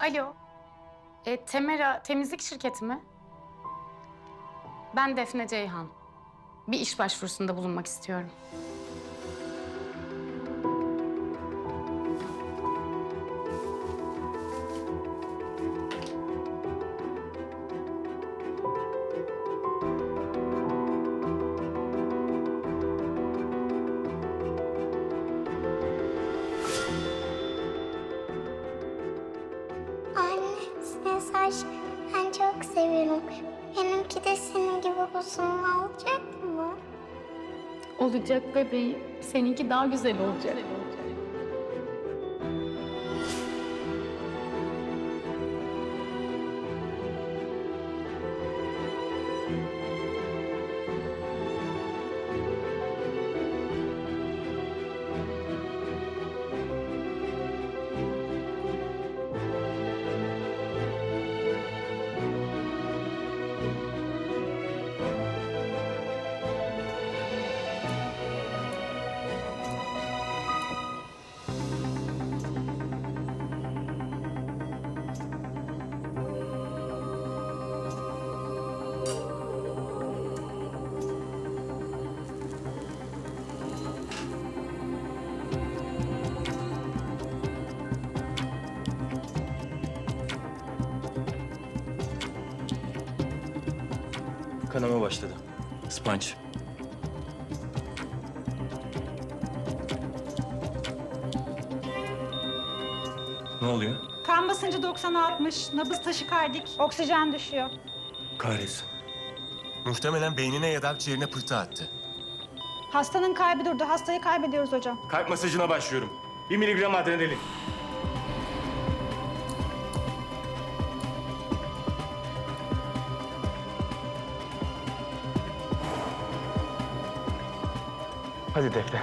Alo. E, Temera temizlik şirketi mi? Ben Defne Ceyhan. Bir iş başvurusunda bulunmak istiyorum. Saç ben çok seviyorum. Benimki de senin gibi uzun olacak mı? Olacak bebeğim. Seninki daha güzel olacak. Kanama başladı. Sponge. Ne oluyor? Kan basıncı 90'a 60, nabız taşikardik, oksijen düşüyor. Kahretsin. Muhtemelen beynine ya da akciğerine pıhtı attı. Hastanın kalbi durdu, hastayı kaybediyoruz hocam. Kalp masajına başlıyorum. Bir miligram adrenalin. Hadi Defne.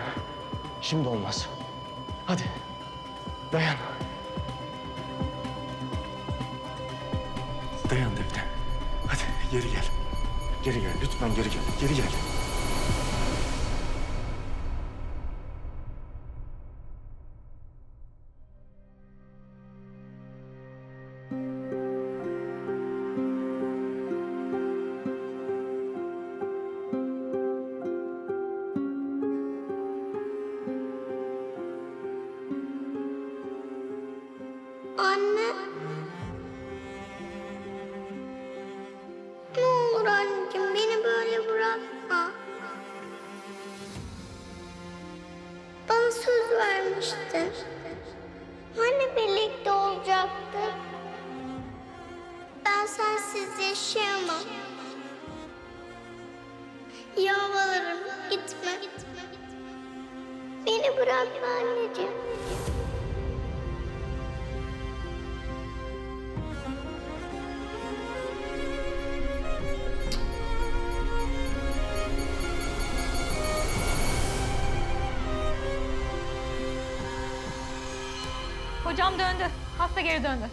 Şimdi olmaz. Hadi. Dayan. Dayan Defne. Hadi geri gel. Geri gel. Lütfen geri gel. Geri gel. Anne. Ne olur anneciğim beni böyle bırakma. Bana söz vermiştin. Hani birlikte olacaktık? Ben sensiz yaşayamam. Yalvarırım gitme. Beni bırakma anneciğim. Hocam döndü. Hasta geri döndü.